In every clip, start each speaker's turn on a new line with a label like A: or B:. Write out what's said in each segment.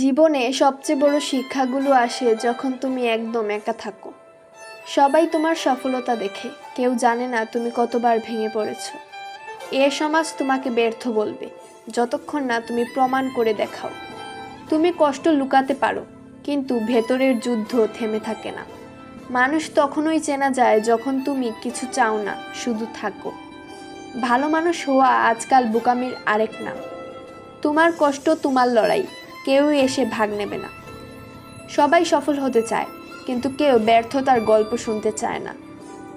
A: জীবনে সবচেয়ে বড় শিক্ষাগুলো আসে যখন তুমি একদম একা থাকো। সবাই তোমার সফলতা দেখে, কেউ জানে না তুমি কতবার ভেঙে পড়েছ। এ সমাজ তোমাকে ব্যর্থ বলবে, যতক্ষণ না তুমি প্রমাণ করে দেখাও। তুমি কষ্ট লুকাতে পারো, কিন্তু ভেতরের যুদ্ধ থেমে থাকে না। মানুষ তখনই চেনা যায় যখন তুমি কিছু চাও না, শুধু থাকো। ভালো মানুষ হওয়া আজকাল বোকামির আরেক নাম। তোমার কষ্ট তোমার লড়াই কেউই এসে ভাগ নেবে না। সবাই সফল হতে চায়, কিন্তু কেউ ব্যর্থতার গল্প শুনতে চায় না।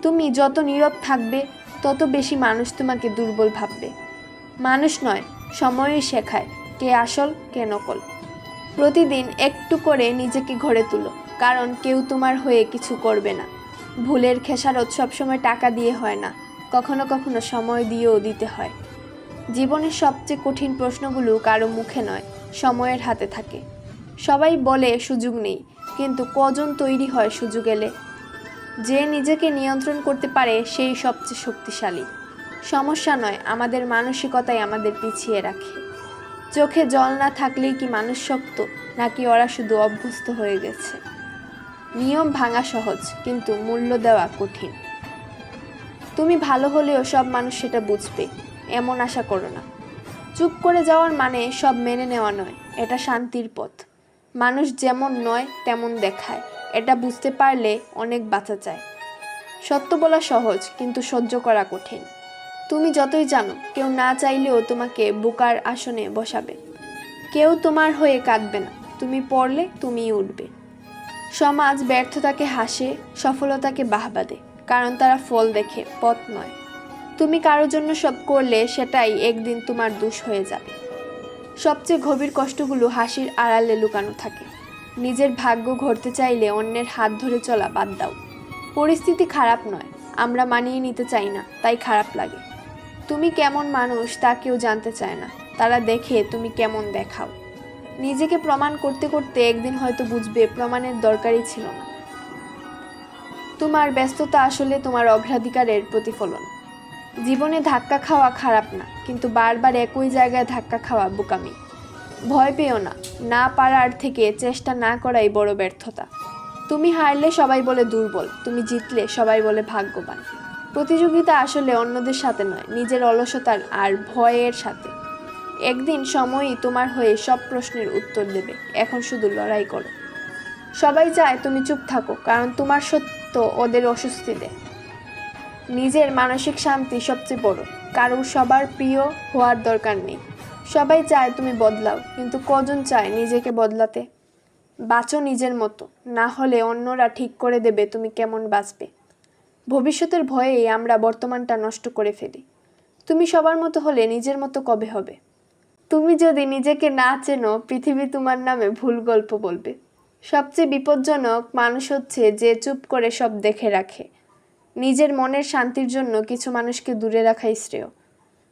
A: তুমি যত নীরব থাকবে, তত বেশি মানুষ তোমাকে দুর্বল ভাববে। মানুষ নয়, সময়ই শেখায় কে আসল, কে নকল। প্রতিদিন একটু করে নিজেকে ঘরে তুলো, কারণ কেউ তোমার হয়ে কিছু করবে না। ভুলের খেসারত সবসময় টাকা দিয়ে হয় না, কখনো কখনো সময় দিয়েও দিতে হয়। জীবনের সবচেয়ে কঠিন প্রশ্নগুলো কারও মুখে নয় সময়ের হাতে থাকে। সবাই বলে, সুযোগ নেই, কিন্তু কজন তৈরি হয় সুযোগ এলে? যে নিজেকে নিয়ন্ত্রণ করতে পারে, সেই সবচেয়ে শক্তিশালী। সমস্যা নয়, আমাদের মানসিকতাই আমাদের পিছিয়ে রাখে। চোখে জল না থাকলেই কি মানুষ শক্ত, নাকি ওরা শুধু অভ্যস্ত হয়ে গেছে? নিয়ম ভাঙা সহজ, কিন্তু মূল্য দেওয়া কঠিন। তুমি ভালো হলেও সব মানুষ সেটা বুঝবে, এমন আশা করো না। চুপ করে যাওয়ার মানে সব মেনে নেওয়া নয়, এটা শান্তির পথ। মানুষ যেমন নয়, তেমন দেখায়, এটা বুঝতে পারলে অনেক বাঁচা যায়। সত্য বলা সহজ, কিন্তু সহ্য করা কঠিন। তুমি যতই জানো, কেউ না চাইলেও তোমাকে বোকার আসনে বসাবে। কেউ তোমার হয়ে কাঁদবে না, তুমি পড়লে তুমিই উঠবে। সমাজ ব্যর্থতাকে হাসে, সফলতাকে বাহবা দেয় কারণ তারা ফল দেখে, পথ নয়। তুমি কারও জন্য সব করলে সেটাই একদিন তোমার দোষ হয়ে যাবে। সবচেয়ে গভীর কষ্টগুলো হাসির আড়ালে লুকানো থাকে। নিজের ভাগ্য ঘটতে চাইলে অন্যের হাত ধরে চলা বাদ দাও। পরিস্থিতি খারাপ নয়, আমরা মানিয়ে নিতে চাই না, তাই খারাপ লাগে। তুমি কেমন মানুষ তা কেউ জানতে চায় না, তারা দেখে তুমি কেমন দেখাও। নিজেকে প্রমাণ করতে করতে একদিন হয়তো বুঝবে প্রমাণের দরকারই ছিল না। তোমার ব্যস্ততা আসলে তোমার অগ্রাধিকারের প্রতিফলন। জীবনে ধাক্কা খাওয়া খারাপ না, কিন্তু বারবার একই জায়গায় ধাক্কা খাওয়া বোকামি। ভয় পেও না না পারার থেকে চেষ্টা না করাই বড় ব্যর্থতা। তুমি হারলে সবাই বলে দুর্বল, তুমি জিতলে সবাই বলে ভাগ্যবান। প্রতিযোগিতা আসলে অন্যদের সাথে নয়, নিজের অলসতার আর ভয়ের সাথে। একদিন সময়ই তোমার হয়ে সব প্রশ্নের উত্তর দেবে, এখন শুধু লড়াই করো। সবাই চায় তুমি চুপ থাকো, কারণ তোমার সত্য ওদের অস্বস্তি দেয়। নিজের মানসিক শান্তি সবচেয়ে বড়। কারও সবার প্রিয় হওয়ার দরকার নেই। সবাই চায় তুমি বদলাও, কিন্তু কজন চায় নিজেকে বদলাতে? বাঁচো নিজের মতো, না হলে অন্যরা ঠিক করে দেবে তুমি কেমন বাঁচবে। ভবিষ্যতের ভয়েই আমরা বর্তমানটা নষ্ট করে ফেলি। তুমি সবার মতো হলে নিজের মতো কবে হবে? তুমি যদি নিজেকে না চেনো, পৃথিবী তোমার নামে ভুল গল্প বলবে। সবচেয়ে বিপজ্জনক মানুষ হচ্ছে যে চুপ করে সব দেখে রাখে। নিজের মনের শান্তির জন্য কিছু মানুষকে দূরে রাখাই শ্রেয়।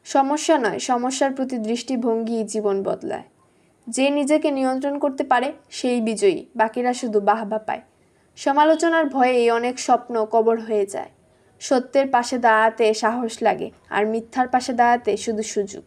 A: সমস্যা নয়, সমস্যার প্রতি দৃষ্টিভঙ্গি জীবন বদলায়। যে নিজেকে নিয়ন্ত্রণ করতে পারে, সেই বিজয়ী, বাকিরা শুধু বাহবা পায়। সমালোচনার ভয়েই অনেক স্বপ্ন কবর হয়ে যায়। সত্যের পাশে দাঁড়াতে সাহস লাগে, আর মিথ্যার পাশে দাঁড়াতে শুধু সুযোগ।